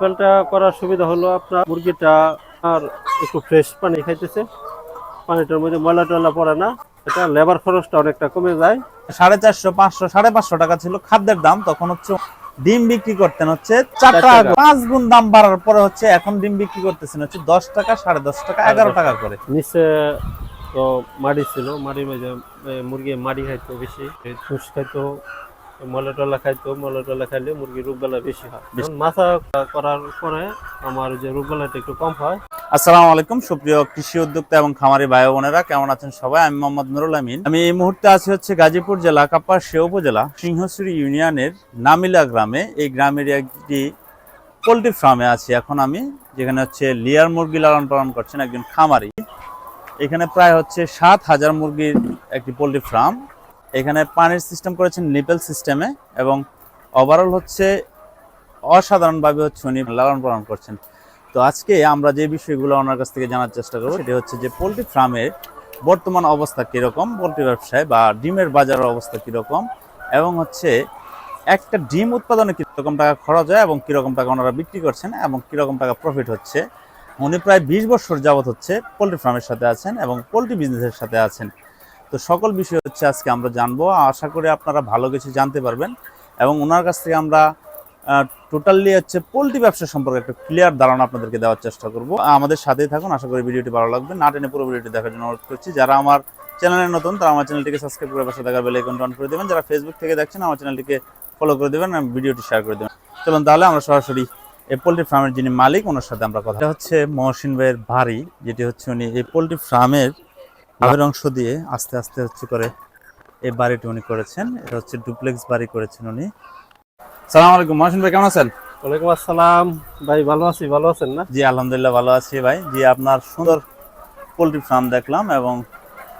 পালটা করার সুবিধা হলো আপনার মুরগিটা আর একটু ফ্রেশ পানি খাইতেছে। পানিটার মধ্যে ময়লা টয়লা পড়ে না। এটা লেবার খরচটা অনেকটা কমে যায়। সাড়ে চারশো পাঁচশো সাড়ে পাঁচশো টাকা ছিল খাদ্যের দাম। তখন হচ্ছে ডিম বিক্রি করতেন হচ্ছে চার টাকা। পাঁচ গুণ দাম বাড়ার পরে হচ্ছে এখন ডিম বিক্রি করতেছেন হচ্ছে দশ টাকা সাড়ে দশ টাকা এগারো টাকা করে। নিচে তো মাড়ি ছিল। মাড়ির মাঝে মুরগি মাড়ি খাইতো বেশি। ফুস খাইতো। ময়লা টলা খাইতো ময়লা টলা খাইলে মুরগির রোগবেলা বেশি হয়। মাথা করার পরে আমার যে রোগবেলাটা একটু কম হয়। আসসালামু আলাইকুম সুপ্রিয় কৃষি উদ্যোক্তা এবং খামারি ভাই বোনেরা কেমন আছেন সবাই? আমি মোহাম্মদ নুরুল আমিন। আমি এই মুহূর্তে আছি হচ্ছে গাজীপুর জেলা কাপাসিয়া উপজেলা সিংহশ্রী ইউনিয়নের নামিলা গ্রামে। এই গ্রামের একটি পোলট্রি ফার্মে আছি এখন আমি যেখানে হচ্ছে লিয়ার মুরগি লালন পালন করছেন একজন খামারি। এখানে প্রায় হচ্ছে সাত হাজার মুরগির একটি পোলট্রি ফার্ম। এখানে পানির সিস্টেম করেছেন নিপেল সিস্টেমে এবং ওভারঅল হচ্ছে অসাধারণভাবে হচ্ছে উনি লালন পালন করছেন। তো আজকে আমরা যে বিষয়গুলো ওনার কাছ থেকে জানার চেষ্টা করব সেটি হচ্ছে যে পোলট্রি ফার্মের বর্তমান অবস্থা কীরকম, পোলট্রি ব্যবসায় বা ডিমের বাজারের অবস্থা কীরকম এবং হচ্ছে একটা ডিম উৎপাদনে কীরকম টাকা খরচ হয় এবং কীরকম টাকা ওনারা বিক্রি করছেন এবং কীরকম টাকা প্রফিট হচ্ছে, উনি প্রায় বিশ বছর যাবত হচ্ছে পোলট্রি ফার্মের সাথে আছেন এবং পোলট্রি বিজনেসের সাথে আছেন। তো সকল বিষয় হচ্ছে আজকে আমরা জানব। আশা করি আপনারা ভালো কিছু জানতে পারবেন এবং ওনার কাছ থেকে আমরা টোটালি হচ্ছে পোলট্রি ব্যবসা সম্পর্কে একটা ক্লিয়ার ধারণা আপনাদেরকে দেওয়ার চেষ্টা করব। আমাদের সাথেই থাকুন, আশা করি ভিডিওটি ভালো লাগবে। না টেনে পুরো ভিডিওটি দেখার জন্য অনুরোধ করছি, যারা আমার চ্যানেলে নতুন, তারা আমার চ্যানেলটিকে সাবস্ক্রাইব করে পাশে থাকার বেল অন করে দেবেন। যারা ফেসবুক থেকে দেখছেন, আমার চ্যানেলটিকে ফলো করে দেবেন ভিডিওটি শেয়ার করে দেবেন। চলুন তাহলে আমরা সরাসরি এই পোলট্রি ফার্মের যিনি মালিক, ওনার সাথে আমরা কথা হচ্ছে মহসিন ভাইয়ের বাড়ি, যেটি হচ্ছে উনি এই পোলট্রি ফার্মের আগের অংশ দিয়ে আস্তে আস্তে হচ্ছে করে এই বাড়িটি উনি করেছেন। এটা হচ্ছে ডুপ্লেক্স বাড়ি করেছেন উনি। সালাম আলাইকুম। মহসিন ভাই কেমন আছেন? ওয়ালাইকুম আসসালাম। ভাই ভালো আছি ভালো আছেন না? জি আলহামদুলিল্লাহ ভালো আছি ভাই। জি আপনার সুন্দর পোলট্রি ফার্ম দেখলাম এবং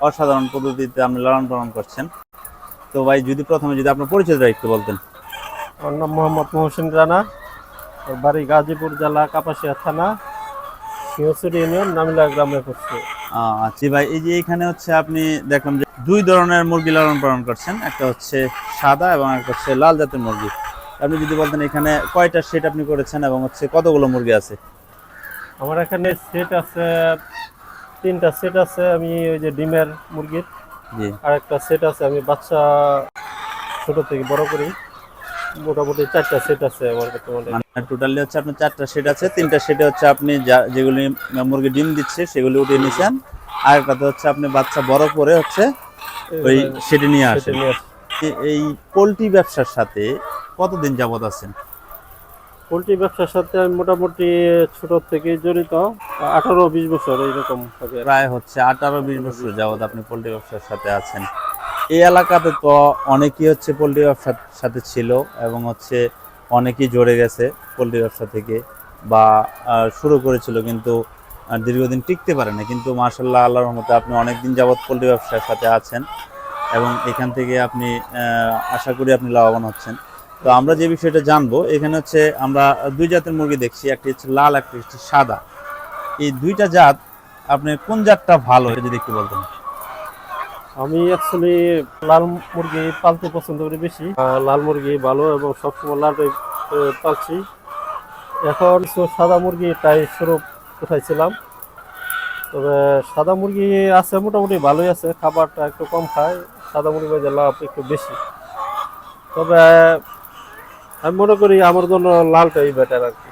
অসাধারণ পদ্ধতিতে আপনি লালন পালন করছেন। তো ভাই যদি প্রথমে যদি আপনার পরিচয়টা একটু বলতেন। আমার নাম মোহাম্মদ মহসিন রানা। বাড়ি গাজীপুর জেলা কাপাসিয়া থানা। সিংহসুরি ইউনিয়ন নামিলা গ্রামে পড়ছে। জি ভাই এই যে এখানে হচ্ছে আপনি দেখলাম যে দুই ধরনের মুরগি লালন পালন করছেন। একটা হচ্ছে সাদা এবং একটা হচ্ছে লাল জাতের মুরগি। আপনি যদি বলতেন এখানে কয়টা সেট আপনি করেছেন এবং হচ্ছে কতগুলো মুরগি আছে? আমার এখানে সেট আছে তিনটা সেট আছে আমি ওই যে ডিমের মুরগির। জি। আর একটা সেট আছে আমি বাচ্চা ছোট থেকে বড় করি। মোটামুটি চারটা সেট আছে আমার বর্তমানে। মানে টোটালি হচ্ছে আপনার চারটা সেট আছে তিনটা সেটে হচ্ছে আপনি যা- যেগুলি মুরগি ডিম দিচ্ছে সেগুলি উঠিয়ে নিছেন। আর একটাতে হচ্ছে আপনি বাচ্চা বড় করে হচ্ছে ওই সেটে নিয়ে আসেন। এই পোলট্রি ব্যবসার সাথে কতদিন যাবত আছেন? পোলট্রি ব্যবসার সাথে আমি মোটামুটি ছোট থেকে জড়িত, আঠারো বিশ বছর এইরকম প্রায় হচ্ছে আঠারো বিশ বছর যাবত আপনি পোলট্রি ব্যবসার সাথে আছেন। এই এলাকাতে তো অনেকেই হচ্ছে পোলট্রি ব্যবসার সাথে ছিল এবং হচ্ছে অনেকেই জড়ে গেছে পোলট্রি ব্যবসা থেকে বা শুরু করেছিল কিন্তু দীর্ঘদিন টিকতে পারে না। কিন্তু মার্শাল্লাহ আল্লাহর রহমতে আপনি অনেকদিন যাবৎ পোলট্রি ব্যবসার সাথে আছেন এবং এখান থেকে আপনি আশা করি আপনি লাভবান হচ্ছেন। তো আমরা যে বিষয়টা জানব, এখানে হচ্ছে আমরা দুই জাতের মুরগি দেখছি, একটি হচ্ছে লাল, একটি হচ্ছে সাদা। এই দুইটা জাত, আপনি কোন জাতটা ভালো, এটা যদি একটু বলতেন? আমি অ্যাকচুয়ালি লাল মুরগি পালতে পছন্দ করি বেশি। লাল মুরগি ভালো এবং সবসময় লালটাই পালছি। এখন সাদা মুরগি তাই স্বরূপ উঠাইছিলাম তবে সাদা মুরগি আছে, মোটামুটি ভালোই আছে, খাবারটা একটু কম খায়। সাদা মুরগি লাভ একটু বেশি। তবে আমি মনে করি আমার জন্য লালটাই বেটার আর কি।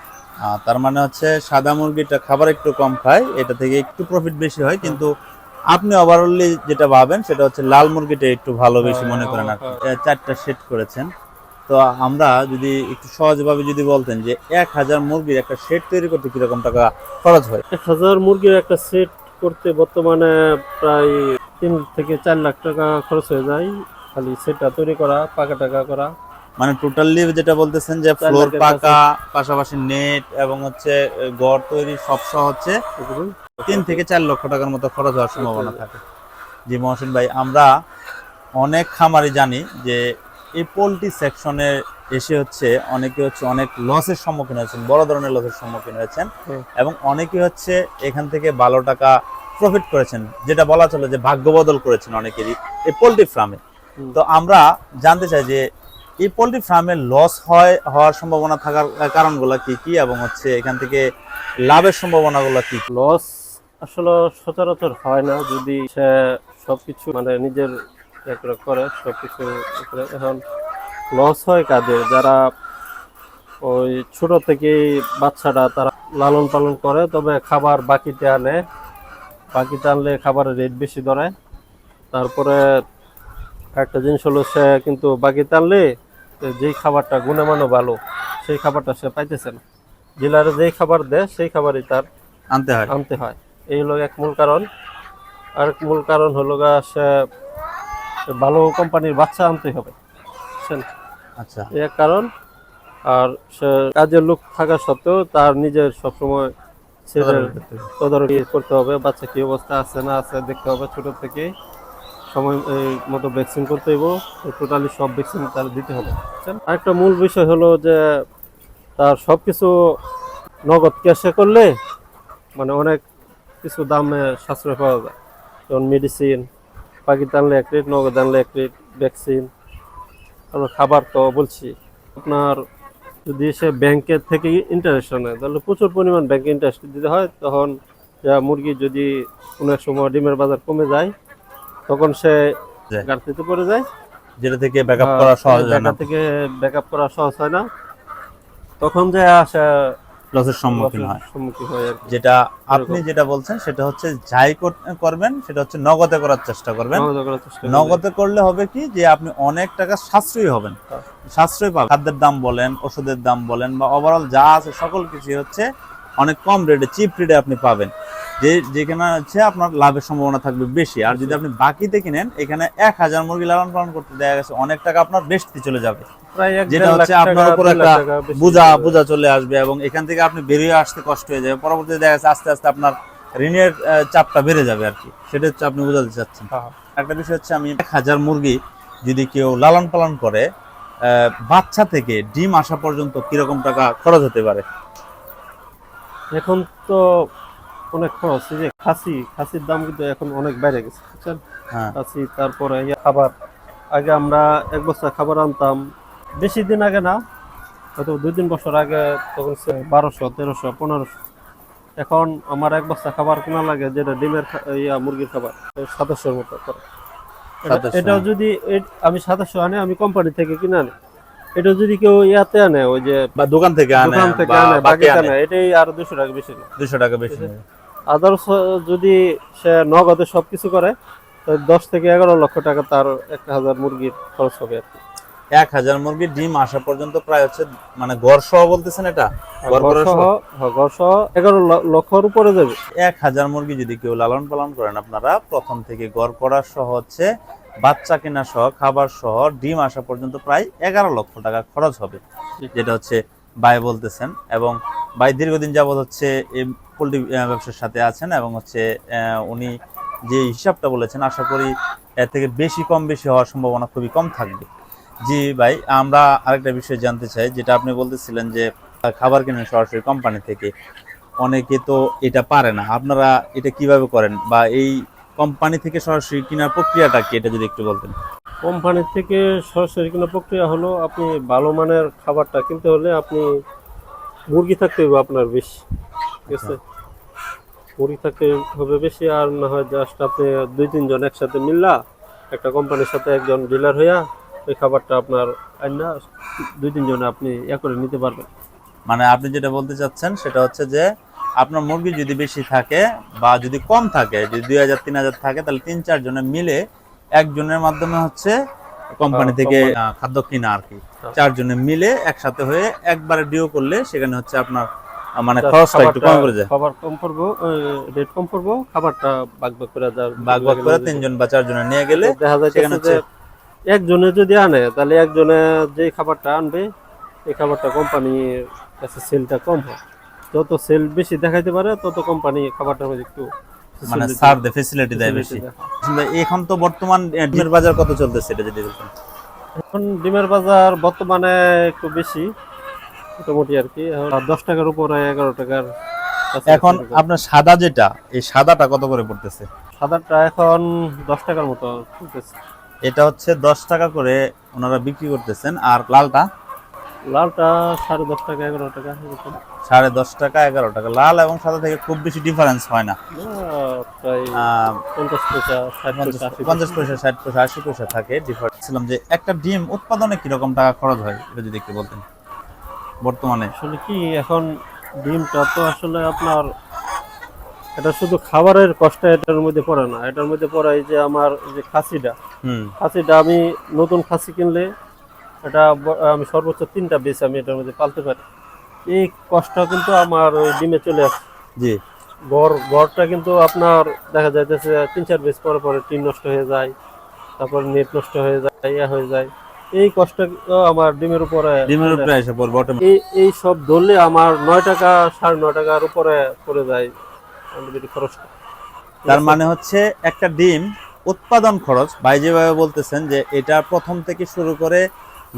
তার মানে হচ্ছে সাদা মুরগিটা খাবার একটু কম খায় এটা থেকে একটু প্রফিট বেশি হয় কিন্তু আপনি ওভারঅলি যেটা ভাবেন সেটা হচ্ছে লাল মুরগিটা একটু ভালো বেশি মনে করেন আর চারটা সেট করেছেন। তো আমরা যদি একটু সহজভাবে যদি বলতেন যে এক হাজার মুরগির একটা সেট তৈরি করতে কীরকম টাকা খরচ হয়? এক হাজার মুরগির একটা সেট করতে বর্তমানে প্রায় তিন থেকে চার লাখ টাকা খরচ হয়ে যায়। খালি সেটটা তৈরি করা পাকা টাকা করা। মানে টোটালি যেটা বলতেছেন যে ফ্লোর পাকা পাশাপাশি নেট এবং হচ্ছে ঘর তৈরি সব সহ হচ্ছে তিন থেকে চার লক্ষ টাকার মতো খরচ হওয়ার সম্ভাবনা থাকে। জি মহসিন ভাই আমরা অনেক খামারি জানি যে এই পোলট্রি সেকশনে এসে হচ্ছে অনেকে হচ্ছে অনেক লসের সম্মুখীন হয়েছেন বড় ধরনের লসের সম্মুখীন হয়েছেন এবং অনেকে হচ্ছে এখান থেকে ভালো টাকা প্রফিট করেছেন যেটা বলা চলে যে ভাগ্য বদল করেছেন অনেকেরই এই পোলট্রি ফার্মে তো আমরা জানতে চাই যে এই পোলট্রি ফার্মে লস হয়, হওয়ার সম্ভাবনা থাকার কারণগুলো কি কি এবং হচ্ছে এখান থেকে লাভের সম্ভাবনাগুলো কি? লস আসলে সচরাচর হয় না, যদি সে সবকিছু মানে নিজের করে, সবকিছু। এখন লস হয় কাদের যারা ওই ছোট থেকেই বাচ্চাটা তারা লালন পালন করে, তবে খাবার বাকিতে আনে বাকিতে আনলে খাবারের রেট বেশি ধরে তারপরে একটা জিনিস হলো সে কিন্তু বাকিতে আনলে যেই খাবারটা গুণমানও ভালো সেই খাবারটা সে পাইতেছে না। ডিলারে যেই খাবার দেয় সেই খাবারই তার আনতে হয়। আনতে হয়। এই হলো এক মূল কারণ। আর এক মূল কারণ হলো গা সে ভালো কোম্পানির বাচ্চা আনতে হবে। বুঝছেন? আচ্ছা। এক কারণ। আর সে কাজের লোক থাকা সত্ত্বেও তার নিজের সবসময় ছেলের তদারকি করতে হবে। বাচ্চা কি অবস্থা আছে না আছে দেখতে হবে ছোট থেকে সময় মতো ভ্যাকসিন করতে হইব। টোটালি সব ভ্যাকসিন তার দিতে হবে? আরেকটা মূল বিষয় হলো যে, তার সব কিছু নগদ ক্যাশে করলে মানে অনেক কিছু দামে সাশ্রয় পাওয়া যায়। যেমন মেডিসিন পাখিতে আনলে এক রেট নগদ আনলে এক রেট ভ্যাকসিন তারপর খাবার তো বলছি। আপনার যদি সে ব্যাংকের থেকে ইন্টারেস্ট নেয়, তাহলে প্রচুর পরিমাণ ব্যাংকে ইন্টারেস্ট দিতে হয়। তখন যা মুরগি যদি কোনো সময় ডিমের বাজার কমে যায় তখন সে। ঘাটতিতে পড়ে যায়। যেটা থেকে ব্যাকআপ করা সহজ হয় না। থেকে ব্যাকআপ করা সহজ হয় না। তখন যে আসে লসের সম্মুখীন হয়। হয় যেটা আপনি যেটা বলছেন সেটা হচ্ছে যাই করবেন সেটা হচ্ছে নগদে করার চেষ্টা করবেন। নগদ করার চেষ্টা নগদে করলে হবে কি যে আপনি অনেক টাকা সাশ্রয়ী হবেন। হ্যাঁ। সাশ্রয় পাবেন। খাদ্যের দাম বলেন ওষুধের দাম বলেন বা ওভারঅল যা আছে সকল কিছু হচ্ছে অনেক কম রেটে চিপ রেটে আপনি পাবেন। যে যেখানে হচ্ছে আপনার লাভের সম্ভাবনা থাকবে বেশি। আর যদি আপনি বাকিতে কিনেন এখানে এক হাজার মুরগি লালন পালন করতে দেখা গেছে অনেক টাকা আপনার বেশতে চলে যাবে। যেটা হচ্ছে আপনার উপর একটা বেশি বোঝা বোঝা চলে আসবে এবং এখান থেকে আপনি বেরিয়ে আসতে কষ্ট হয়ে যাবে। পরবর্তীতে দেখা যাচ্ছে আস্তে আস্তে আপনার ঋণের চাপটা বেড়ে যাবে আর কি। সেটা হচ্ছে আপনি বোঝাতে চাচ্ছেন। হ্যাঁ। একটা বিষয় হচ্ছে আমি এক হাজার মুরগি যদি কেউ লালন পালন করে আহ, বাচ্চা থেকে ডিম আসা পর্যন্ত কীরকম টাকা খরচ হতে পারে? এখন তো অনেক খরচ এই যে খাসি খাসির দাম কিন্তু এখন অনেক বেড়ে গেছে বুঝছেন? হ্যাঁ। খাসি তারপরে খাবার আগে আমরা এক বস্তা খাবার আনতাম বেশি দিন আগে না হয়তো দুই তিন বছর আগে তখন বারোশো তেরোশো পনেরোশো। এখন আমার এক বস্তা খাবার কেনা লাগে যেটা ডিমের ইয়া মুরগির খাবার সাতাশোর মতো করে। এটা- 2700 এটাও যদি আমি সাতাশশো আনি আমি কোম্পানি থেকে কিনে আনি। এটা যদি কেউ ইয়াতে আনে ওই যে বা দোকান থেকে আনে দোকান থেকে আনে আনে এটাই আরও দুশো টাকা বেশি না দুশো টাকা বেশি আদার্স যদি সে নগদে সবকিছু করে তো দশ থেকে এগারো লক্ষ টাকা তার এক হাজার মুরগির খরচ হবে আর কি। এক হাজার মুরগি ডিম আসা পর্যন্ত প্রায় হচ্ছে মানে গড় সহ বলতেছেন এটা? গড় গড় সহ? হ্যাঁ, এগারো লক্ষর উপরে যাবে। এক হাজার মুরগি যদি কেউ লালন পালন করেন আপনারা প্রথম থেকে গড় করা সহ হচ্ছে বাচ্চা কেনা সহ, খাবার সহ ডিম আসা পর্যন্ত প্রায় এগারো লক্ষ টাকা খরচ হবে, যেটা হচ্ছে ভাই বলতেছেন এবং ভাই দীর্ঘদিন যাবৎ হচ্ছে এই পোলট্রি ব্যবসার সাথে আছেন এবং হচ্ছে উনি যে হিসাবটা বলেছেন, আশা করি এর থেকে বেশি, কম বেশি হওয়ার সম্ভাবনা খুবই কম থাকবে। জি ভাই, আমরা আরেকটা বিষয় জানতে চাই, যেটা আপনি বলতেছিলেন যে খাবার কেনেন সরাসরি কোম্পানি থেকে, অনেকে তো এটা পারে না। আপনারা এটা কীভাবে করেন? বা এই কোম্পানি থেকে সরাসরি কেনার প্রক্রিয়াটা কি এটা যদি একটু বলতেন। কোম্পানি থেকে সরাসরি কেনার প্রক্রিয়া হলো আপনি ভালো মানের খাবারটা কিনতে হলে আপনি মুরগি থাকতে হবে আপনার বেশি ঠিক আছে? মুরগি থাকতে হবে বেশি আর না হয় জাস্ট আপনি দুই তিনজন একসাথে মিললা একটা কোম্পানির সাথে একজন ডিলার হইয়া ওই খাবারটা আপনার আইনা দুই তিনজনে আপনি ইয়া করে নিতে পারবেন। মানে আপনি যেটা বলতে চাচ্ছেন সেটা হচ্ছে যে আপনার মুরগি যদি বেশি থাকে বা যদি কম থাকে যদি দুই হাজার তিন হাজার থাকে তাহলে তিন চার জনে মিলে একজনের মাধ্যমে হচ্ছে কোম্পানি থেকে খাদ্য কিনা আর কি। হ্যাঁ। চারজনে মিলে একসাথে হয়ে একবারে ডিও করলে সেখানে হচ্ছে আপনার মানে খরচটা একটু কম করে যায়। খাবার কম পড়ব রেট কম পড়ব খাবারটা ভাগ ভাগ করে দেওয়ার ভাগ ভাগ করে তিনজন বা চারজনে নিয়ে গেলে দেখা যায় সেখানে হচ্ছে একজনে যদি আনে তাহলে একজনে যে খাবারটা আনবে এই খাবারটা কোম্পানির কাছে সেলটা কম হয়। যত সেল বেশি দেখাইতে পারে তত কোম্পানি খাবারটার মধ্যে একটু মানে সার দেয় ফেসিলিটি দেয়। বেশি। এখন তো বর্তমান ডিমের বাজার কত চলতেছে এটা যদি বলতেন। এখন ডিমের বাজার বর্তমানে একটু বেশি মোটামুটি আর কি। এখন দশ টাকার উপরে এগারো টাকার এখন আপনার সাদা যেটা এই সাদাটা কত করে পড়তেছে? সাদাটা এখন দশ টাকার মতো চলতেছে। এটা হচ্ছে দশ টাকা করে ওনারা বিক্রি করতেছেন আর লালটা? লালটা সাড়ে দশ টাকা এগারো টাকা সাড়ে দশ টাকা এগারো টাকা। লাল এবং সাদা থেকে খুব বেশি ডিফারেন্স হয় না। পঞ্চাশ পয়সা ষাট পয়সা আশি পয়সা। থাকে ডিফারেন্স ছিলাম যে একটা ডিম উৎপাদনে কীরকম টাকা খরচ হয় এটা যদি একটু বলতেন। বর্তমানে। আসলে কি এখন ডিমটা তো আসলে আপনার এটা শুধু খাবারের কষ্ট এটার মধ্যে পড়ে না। এটার মধ্যে পড়ে এই যে আমার যে খাসিটা। হুম। খাসিটা আমি নতুন খাসি কিনলে এটা আমি সর্বোচ্চ তিনটা বেশ আমি এটার মধ্যে পালতে পারি। এই কষ্ট কিন্তু আমার ওই ডিমে চলে আসে। জি। গড় গড়টা কিন্তু আপনার দেখা যাইতেছে তিন চার বেশ পরে পরে টিন নষ্ট হয়ে যায় তারপর নেট নষ্ট হয়ে যায় ইয়া হয়ে যায়। এই কষ্ট আমার ডিমের উপরে ডিমের উপরে এসে পড়বে। এই এই সব ধরলে আমার নয় টাকা সাড়ে নয় টাকার উপরে পড়ে যায় অ্যান্টিবায়োটিক খরচটা তার মানে হচ্ছে একটা ডিম উৎপাদন খরচ ভাই যেভাবে বলতেছেন যে এটা প্রথম থেকে শুরু করে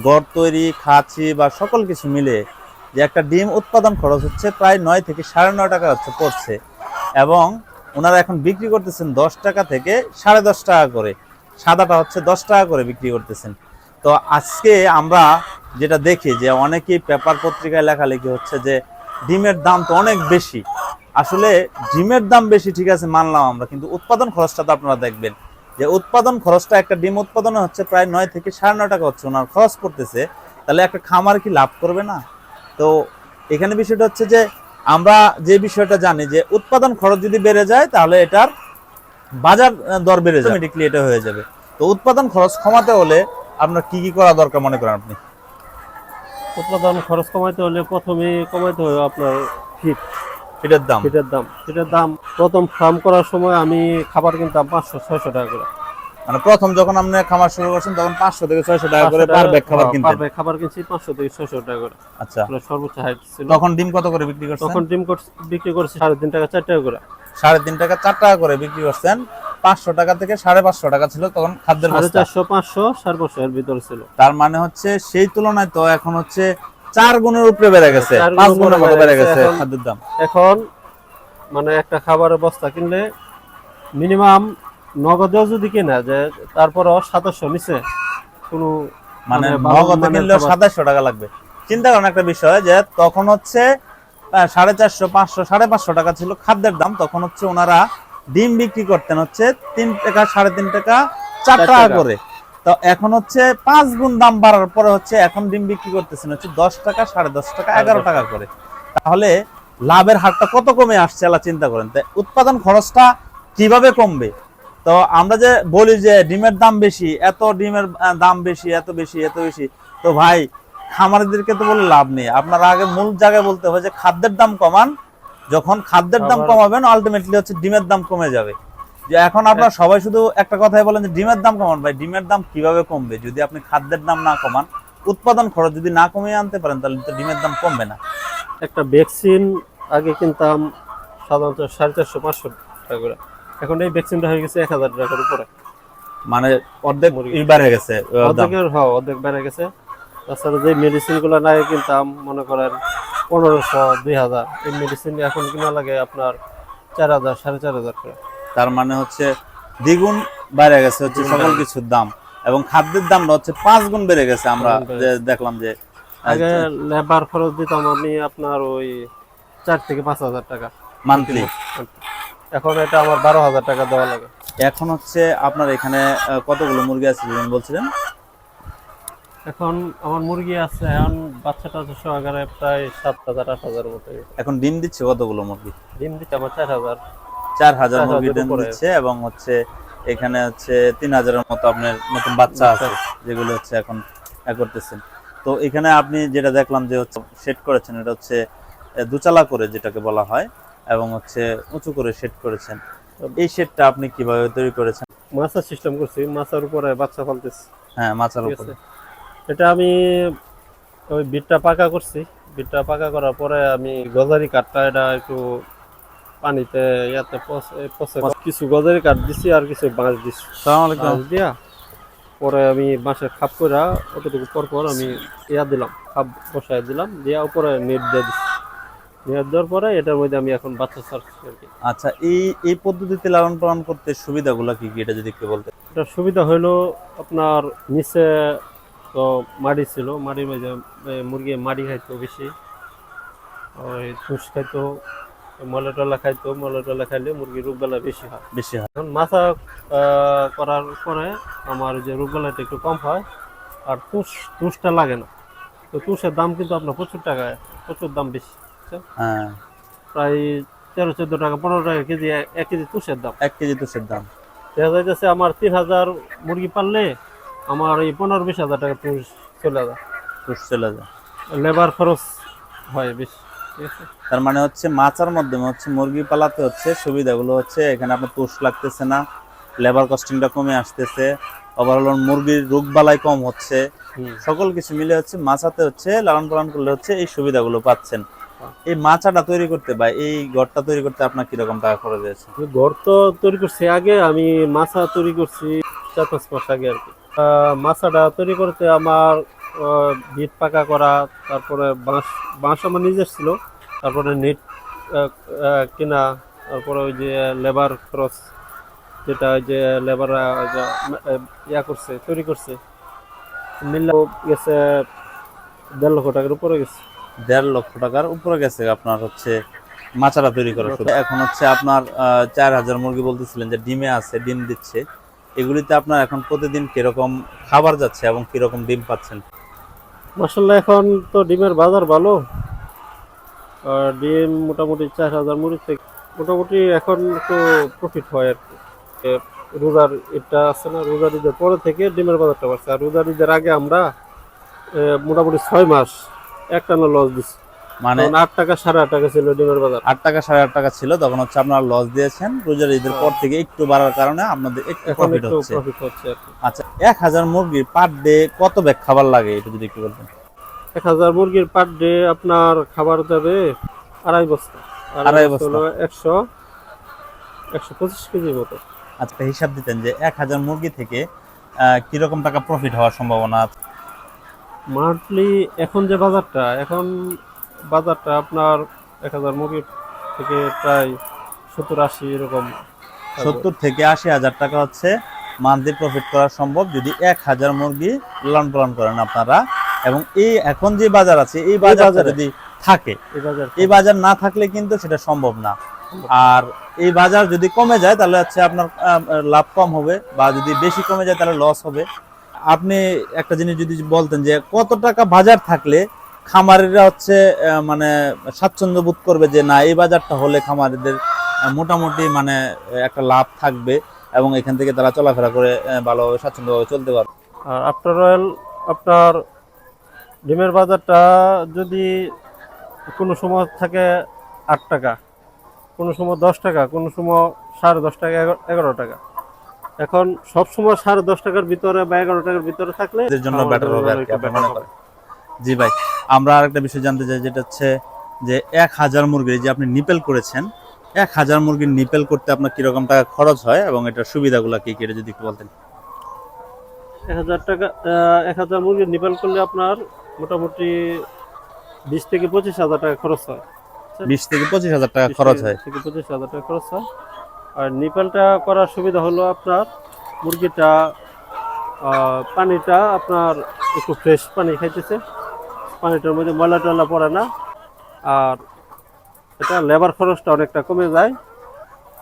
গড় তৈরি খাঁচি বা সকল কিছু মিলে যে একটা ডিম উৎপাদন খরচ হচ্ছে প্রায় নয় থেকে সাড়ে নয় টাকা হচ্ছে পড়ছে। এবং ওনারা এখন বিক্রি করতেছেন দশ টাকা থেকে সাড়ে দশ টাকা করে। সাদাটা হচ্ছে দশ টাকা করে বিক্রি করতেছেন। তো আজকে আমরা যেটা দেখি যে অনেকেই পেপার পত্রিকায় লেখালেখি হচ্ছে যে ডিমের দাম তো অনেক বেশি। আসলে ডিমের দাম বেশি ঠিক আছে মানলাম আমরা, কিন্তু উৎপাদন খরচটা তো আপনারা দেখবেন। যে উৎপাদন খরচটা একটা ডিম উৎপাদনে হচ্ছে প্রায় নয় থেকে সাড়ে নয় টাকা হচ্ছে, ওনার খরচ করতেছে তাহলে একটা খামার কি লাভ করবে না? তো এখানে বিষয়টা হচ্ছে যে আমরা যে বিষয়টা জানি যে উৎপাদন খরচ যদি বেড়ে যায় তাহলে এটার বাজার দর বেড়ে যাবে। অটোমেটিকলি এটা হয়ে যাবে। তো উৎপাদন খরচ কমাতে হলে আপনার কি কি করা দরকার মনে করেন আপনি? উৎপাদন খরচ কমাইতে হলে প্রথমে কমাইতে হবে আপনার ফিট এটার দাম। ফিটের দাম। ফিটের দাম প্রথম ফার্ম করার সময় আমি খাবার কিনতাম পাঁচশো ছয়শো টাকা করে। মানে প্রথম যখন আপনি খামার শুরু করছেন তখন পাঁচশো থেকে ছয়শো টাকা করে পার ব্যাগ খাবার কিনতেন। bag খাবার কিনছি পাঁচশো থেকে ছয়শো টাকা করে। আচ্ছা। সর্বোচ্চ হাইট ছিল। তখন ডিম কত করে বিক্রি করছেন? তখন ডিম বিক্রি করছি সাড়ে তিন টাকা চার টাকা করে। সাড়ে তিন টাকা চার টাকা করে বিক্রি করছেন। পাঁচশো টাকা থেকে সাড়ে পাঁচশো টাকা ছিল তখন খাদ্যের চারশো পাঁচশো সাড়ে পাঁচশো এর ভিতরে ছিল। তার মানে হচ্ছে সেই তুলনায় তো এখন হচ্ছে চার গুণের উপরে বেড়ে গেছে পাঁচ গুণের মতো বেড়ে গেছে খাদ্যের দাম। এখন মানে একটা খাবারের বস্তা কিনলে মিনিমাম নগদেও যদি কিনা যে তারপরেও সাতাশশো নিচে কোনো মানে মানে নগদে মানের কিনলেও সাতাশশো টাকা লাগবে। চিন্তা করেন একটা বিষয় যে তখন হচ্ছে সাড়ে চারশো পাঁচশো সাড়ে পাঁচশো টাকা ছিল খাদ্যের দাম। তখন হচ্ছে ওনারা ডিম বিক্রি করতেন হচ্ছে তিন টাকা সাড়ে তিন টাকা চার টাকা। করে। তো এখন হচ্ছে পাঁচ গুণ দাম বাড়ার পরে হচ্ছে এখন ডিম বিক্রি করতেছেন হচ্ছে দশ টাকা সাড়ে দশ টাকা এগারো টাকা করে। তাহলে লাভের হারটা কত কমে আসছে আলা চিন্তা করেন। তাই উৎপাদন খরচটা কীভাবে কমবে? তো আমরা যে বলি যে ডিমের দাম বেশি এত ডিমের দাম বেশি এত বেশি এত বেশি তো ভাই খামারিদেরকে তো বলে লাভ নেই। আপনারা আগে মূল জায়গায় বলতে হবে যে খাদ্যের দাম কমান যখন খাদ্যের দাম কমাবেন আলটিমেটলি হচ্ছে ডিমের দাম কমে যাবে। যে এখন আপনারা সবাই শুধু একটা কথাই বলেন যে ডিমের দাম কমান। ভাই ডিমের দাম কীভাবে কমবে? যদি আপনি খাদ্যের দাম না কমান উৎপাদন খরচ যদি না কমিয়ে আনতে পারেন তাহলে তো ডিমের দাম কমবে না। একটা ভ্যাকসিন আগে কিনতাম সাধারণত সাড়ে চারশো পাঁচশো টাকা করে। এখন এই ভ্যাকসিনটা হয়ে গেছে এক হাজার টাকার উপরে। মানে অর্ধেক। বেড়ে গেছে। অর্ধেকের হ্যাঁ অর্ধেক বেড়ে গেছে। তাছাড়া যে মেডিসিনগুলো না কিনতাম মনে করেন পনেরোশো দুই হাজার এই মেডিসিন এখন কিনা লাগে আপনার চার হাজার সাড়ে চার হাজার করে। তার মানে হচ্ছে দ্বিগুণ বেড়ে গেছে হচ্ছে সকল কিছুর দাম। এবং খাদ্যের দামটা হচ্ছে পাঁচ গুণ বেড়ে গেছে আমরা যে দেখলাম যে আগে লেবার খরচ দিতাম আমি আপনার ওই চার থেকে পাঁচ হাজার টাকা। মান্থলি এখন এটা আমার বারো হাজার টাকা দেওয়া লাগে। এখন হচ্ছে আপনার এখানে কতগুলো মুরগি আছে বলছিলেন? এখন আমার মুরগি আছে এখন বাচ্চাটা তো সহকারে প্রায় সাত হাজার আট হাজার মতো। এখন ডিম দিচ্ছে কতগুলো মুরগি? ডিম দিতে আমার চার হাজার চার হাজার মুরগি ডিম দিচ্ছে এবং হচ্ছে এখানে হচ্ছে তিন হাজারের মতো আপনার নতুন বাচ্চা আছে যেগুলো হচ্ছে এখন করতেছেন। তো এখানে আপনি যেটা দেখলাম যে হচ্ছে সেট করেছেন এটা হচ্ছে দুচালা করে যেটাকে বলা হয়। এবং হচ্ছে উঁচু করে সেট করেছেন। এই শেডটা আপনি কীভাবে তৈরি করেছেন? মাছার সিস্টেম করছি মাছার উপরে বাচ্চা ফলতেছি। হ্যাঁ ঠিক উপরে। এটা আমি ওই বিটটা পাকা করছি। বিটটা পাকা করার পরে আমি গজারি কাঠটা এটা একটু পানিতে ইয়াতে পচ- পচে কিছু গজারি কাঠ দিছি আর কিছু বাঁশ দিছি। বাঁশ দিয়া পরে আমি বাঁশের খাপ করে অতটুকু পর পর আমি ইয়া দিলাম খাপ বসায় দিলাম দিয়া উপরে নেট দিয়ে দিছি। মেয়াদ দেওয়ার পরে এটার মধ্যে আমি এখন বাচ্চা ছাড়ছি আর কি। আচ্ছা এই এই পদ্ধতিতে লালন পালন করতে সুবিধাগুলো কি কি? এটা যদি একটু বলতে এটা সুবিধা হইল আপনার নিচে তো মাটি ছিল মাটির মধ্যে মুরগি মাটি খাইতো বেশি। ওই তুষ খাইতো মলে টলা খাইতো মলে টলা খাইলে মুরগির রোগবেলা বেশি হয়। বেশি হয়। এখন মাথা করার পরে আমার যে রোগবেলাটা একটু কম হয় আর তুষ তুষটা লাগে না। তো তুষের দাম কিন্তু আপনার প্রচুর টাকা প্রচুর দাম বেশি। বুঝছেন? হ্যাঁ। প্রায় তেরো চোদ্দ টাকা পনেরো টাকা কেজি এক- কেজি তুষের দাম। এক কেজি তুষের দাম। দেখা যাইতেছে আমার তিন হাজার মুরগি পাললে আমার এই পনেরো বিশ হাজার টাকা তুষ চলে যায়। তুষ চলে যায়। লেবার খরচ হয় বেশি। তার মানে হচ্ছে মাচার মাধ্যমে হচ্ছে মুরগি পালাতে হচ্ছে সুবিধাগুলো হচ্ছে এখানে আপনার তুষ লাগতেছে না লেবার কস্টিংটা কমে আসতেছে ওভারঅল মুরগির রোগ বালাই কম হচ্ছে। সকল কিছু মিলে হচ্ছে মাছাতে হচ্ছে লালন পালন করলে হচ্ছে এই সুবিধাগুলো পাচ্ছেন। এই মাচাটা তৈরি করতে বা এই ঘরটা তৈরি করতে আপনার কীরকম টাকা খরচ হয়েছে? ঘর তো তৈরি করছি আগে, আমি মাছা তৈরি করছি চার পাঁচ মাস আগে আর কি। মাছাটা তৈরি করতে আমার ভিট পাকা করা, তারপরে বাঁশ বাঁশ আমার নিজের ছিল, তারপরে নেট কেনা, তারপরে ওই যে লেবার খরচ যেটা ওই যে লেবার ইয়া করছে, তৈরি করছে। মিললে গেছে দেড় লক্ষ টাকার উপরে গেছে। দেড় লক্ষ টাকার উপরে গেছে আপনার হচ্ছে মাচাটা তৈরি করা শুরু এখন হচ্ছে আপনার চার হাজার মুরগি বলতেছিলেন যে ডিমে আছে, ডিম দিচ্ছে। এগুলিতে আপনার এখন প্রতিদিন কীরকম খাবার যাচ্ছে এবং কীরকম ডিম পাচ্ছেন? মাসাল্লাহ এখন তো ডিমের বাজার ভালো। ডিম মোটামুটি চার হাজার মুড়ি থেকে, মোটামুটি এখন একটু প্রফিট হয় আর কি। রোজার এটা আছে না, রোজার ঈদের পরে থেকে ডিমের বাজারটা বাড়ছে। আর রোজার ঈদের আগে আমরা মোটামুটি ছয় মাস একটানা লস মানে আট টাকা সাড়ে আট টাকা ছিল ডিমের বাজার। আট টাকা সাড়ে আট টাকা ছিল তখন হচ্ছে আপনারা লস দিয়েছেন। রোজার ঈদের পর থেকে একটু বাড়ার কারণে আপনাদের একটু প্রফিট হচ্ছে। আচ্ছা এক হাজার মুরগির পার ডে কত ব্যাগ খাবার লাগে এটা যদি একটু বলতেন? এক হাজার মুরগির পার ডে আপনার খাবার দেবে আড়াই বস্তা। আড়াই বস্তা। একশো একশো পঁচিশ কেজির মতো। আচ্ছা হিসাব দিতেন যে এক হাজার মুরগি থেকে কীরকম টাকা প্রফিট হওয়ার সম্ভাবনা আছে? মান্থলি এখন যে বাজারটা এখন বাজারটা আপনার এক হাজার মুরগির থেকে প্রায় সত্তর আশি এরকম সত্তর থেকে আশি হাজার টাকা হচ্ছে মান্থলি প্রফিট করা সম্ভব যদি এক হাজার মুরগি লালন পালন করেন আপনারা। এবং এই এখন যে বাজার আছে এই বাজার। যদি থাকে এই বাজার এই বাজার না থাকলে কিন্তু সেটা সম্ভব না। আর এই বাজার যদি কমে যায় তাহলে হচ্ছে আপনার লাভ কম হবে বা যদি বেশি কমে যায় তাহলে লস হবে। আপনি একটা জিনিস যদি বলতেন যে কত টাকা বাজার থাকলে খামারিরা হচ্ছে মানে স্বাচ্ছন্দ্য বোধ করবে যে না, এই বাজারটা হলে খামারিদের মোটামুটি মানে একটা লাভ থাকবে এবং এখান থেকে তারা চলাফেরা করে ভালোভাবে, স্বাচ্ছন্দ্যভাবে চলতে পারবে। আর আফটার অয়েল, আপনার ডিমের বাজারটা যদি কোনো সময় থাকে আট টাকা, কোনো সময় দশ টাকা, কোনো সময় সাড়ে দশ টাকা এগারো টাকা। এখন সব সময় সাড়ে দশ টাকার ভিতরে বা এগারো টাকার ভিতরে থাকলে জন্য বেটার হবে আর কি আপনি মনে করেন? জি ভাই আমরা আরেকটা বিষয় জানতে চাই যেটা হচ্ছে যে এক হাজার মুরগির যে আপনি নিপেল করেছেন এক হাজার মুরগির নিপেল করতে আপনার কীরকম টাকা খরচ হয় এবং এটার সুবিধাগুলো কি কি এটা যদি একটু বলতেন। এক হাজার টাকা এক হাজার মুরগি নিপাল করলে আপনার মোটামুটি বিশ থেকে পঁচিশ হাজার টাকা খরচ হয়। বিশ থেকে পঁচিশ হাজার টাকা খরচ হয়। থেকে পঁচিশ হাজার টাকা খরচ হয়। আর নিপালটা করার সুবিধা হলো আপনার মুরগিটা পানিটা আপনার একটু ফ্রেশ পানি খাইতেছে। পানিটার মধ্যে ময়লা টয়লা পড়ে না। আর এটা লেবার খরচটা অনেকটা কমে যায়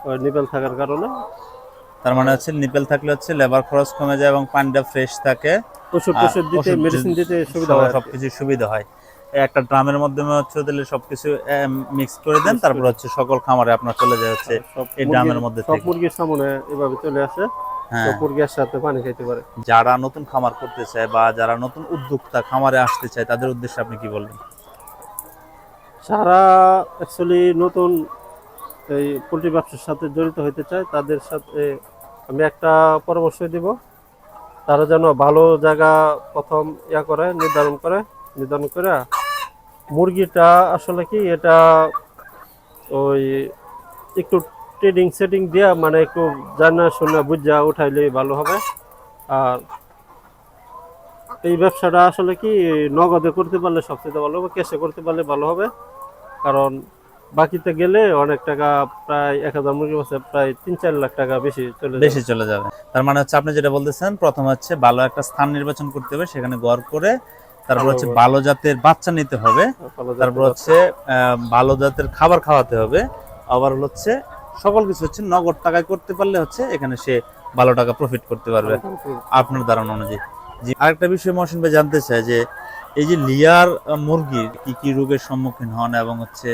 ওই নিপেল থাকার কারণে। তার মানে হচ্ছে নিপেল থাকলে হচ্ছে লেবার খরচ কমে যায় এবং পানিটা ফ্রেশ থাকে। ওষুধ টষুধ দিতে মেডিসিন দিতে সুবিধা হয়। সবকিছু সুবিধা হয়। একটা ড্রামের মাধ্যমে হচ্ছে তাহলে সবকিছু মিক্স করে দেন তারপর হচ্ছে সকল খামারে আপনার চলে যায় হচ্ছে এই ড্রামের মধ্যে সব। মুরগির সামনে এভাবে চলে আসে হ্যাঁ। মুরগির সাথে পানি খাইতে পারে। যারা নতুন খামার করতে চায় বা যারা নতুন উদ্যোক্তা খামারে আসতে চায় তাদের উদ্দেশ্যে আপনি কি বলবেন? যারা অ্যাকচুয়ালি নতুন এই পোলট্রি ব্যবসার সাথে জড়িত হতে চায় তাদের সাথে আমি একটা পরামর্শ দিব। তারা যেন ভালো জায়গা প্রথম ইয়া করে নির্ধারণ করে নির্ধারণ করে মুরগিটা আসলে কি, এটা ওই একটু ট্রেডিং সেটিং দেওয়া মানে একটু জানা শোনা বুঝা উঠাইলেই ভালো হবে। আর এই ব্যবসাটা আসলে কি, নগদে করতে পারলে সবচেয়ে ভালো হবে ক্যাশে করতে পারলে ভালো হবে। কারণ বাকিতে গেলে অনেক টাকা প্রায় এক হাজার মুরগি আছে প্রায় তিন চার লাখ টাকা বেশি চলে বেশি চলে যাবে। তার মানে হচ্ছে আপনি যেটা বলতেছেন, প্রথম হচ্ছে ভালো একটা স্থান নির্বাচন করতে হবে, সেখানে গড় করে তারপর হচ্ছে ভালো। জাতের বাচ্চা নিতে হবে। তারপর হচ্ছে ভালো জাতের খাবার খাওয়াতে হবে। আবার হচ্ছে সকল কিছু হচ্ছে নগদ টাকায় করতে পারলে হচ্ছে এখানে সে ভালো টাকা প্রফিট করতে পারবে। আপনার ধারণা অনুযায়ী। জি আরেকটা বিষয় মহসিন ভাই জানতে চাই যে এই যে লিয়ার মুরগির কি কি রোগের সম্মুখীন হন এবং হচ্ছে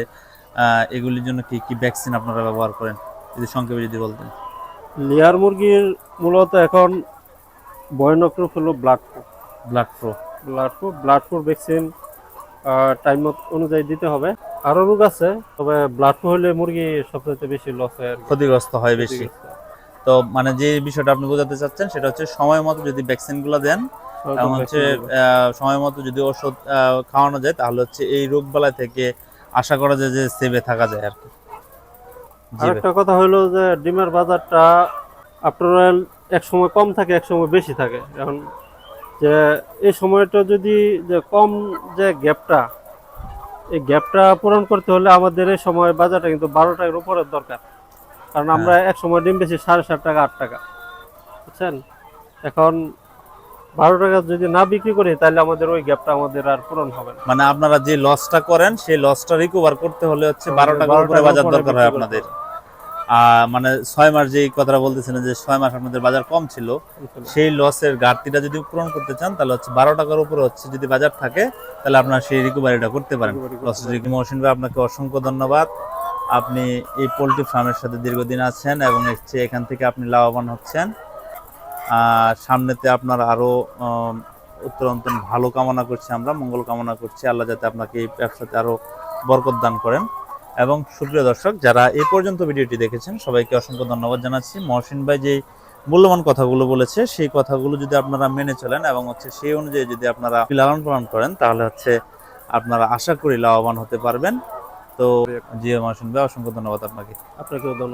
আহ, এগুলির জন্য কি কি ভ্যাকসিন আপনারা ব্যবহার করেন? যদি সংক্ষেপে যদি বলতেন। লেয়ার মুরগির মূলত এখন ভয়ানক রূপ হলো blood flu blood flow blood flu blood flu vaccine time অনুযায়ী দিতে হবে। আরও রোগ আছে তবে ব্লাড ফ্লু হলে মুরগি সবচেয়ে বেশি লস হয় ক্ষতিগ্রস্ত হয় বেশি। তো মানে যে বিষয়টা আপনি বোঝাতে চাচ্ছেন সেটা হচ্ছে সময় মতো যদি ভ্যাকসিনগুলো দেন এবং হচ্ছে সময় মতো যদি ওষুধ খাওয়ানো যায় তাহলে হচ্ছে এই রোগ বালাই থেকে আশা করা যায় যে সেভে থাকা যায় আর কি। আরেকটা কথা হলো যে ডিমের বাজারটা আপনার এক সময় কম থাকে এক সময় বেশি থাকে। এখন যে এই সময়টা যদি যে কম যে গ্যাপটা এই গ্যাপটা পূরণ করতে হলে আমাদের এই সময় বাজারটা কিন্তু বারো টাকার উপরে দরকার। কারণ আমরা এক সময় ডিম বেশি সাড়ে সাত টাকা আট টাকা। বুঝছেন? এখন বারো টাকা যদি না বিক্রি করি তাহলে আমাদের ওই গ্যাপটা আমাদের আর পূরণ হবে না। মানে আপনারা যে লসটা করেন সেই লসটা রিকভার করতে হলে হচ্ছে বারো 12 বাজার দরকার হয় আপনাদের। মানে ছয় মাস যে কথাটা বলতেছিলেন যে ছয় মাস আপনাদের বাজার কম ছিল সেই লসের ঘাটতিটা যদি পূরণ করতে চান তাহলে হচ্ছে বারো টাকার উপরে হচ্ছে যদি বাজার থাকে তাহলে আপনারা সেই রিকভারিটা করতে পারেন। মহসিন ভাই আপনাকে অসংখ্য ধন্যবাদ। আপনি এই পোলট্রি ফার্মের সাথে দীর্ঘদিন আছেন এবং হচ্ছে এখান থেকে আপনি লাভবান হচ্ছেন। আর সামনেতে আপনার আরও উম, উত্তরন্তন ভালো কামনা করছি আমরা মঙ্গল কামনা করছি। আল্লাহ যাতে আপনাকে এই ব্যবসাতে আরও বরকত দান করেন। এবং সুপ্রিয় দর্শক, যারা এ পর্যন্ত ভিডিওটি দেখেছেন, সবাইকে অসংখ্য ধন্যবাদ জানাচ্ছি। মহসিন ভাই যে মূল্যবান কথাগুলো বলেছে, সেই কথাগুলো যদি আপনারা মেনে চলেন এবং হচ্ছে সেই অনুযায়ী যদি আপনারা লালন পালন করেন, তাহলে হচ্ছে আপনারা আশা করি লাভবান হতে পারবেন। তো জি, মহসিন ভাই, অসংখ্য ধন্যবাদ আপনাকে। আপনাকেও ধন্যবাদ।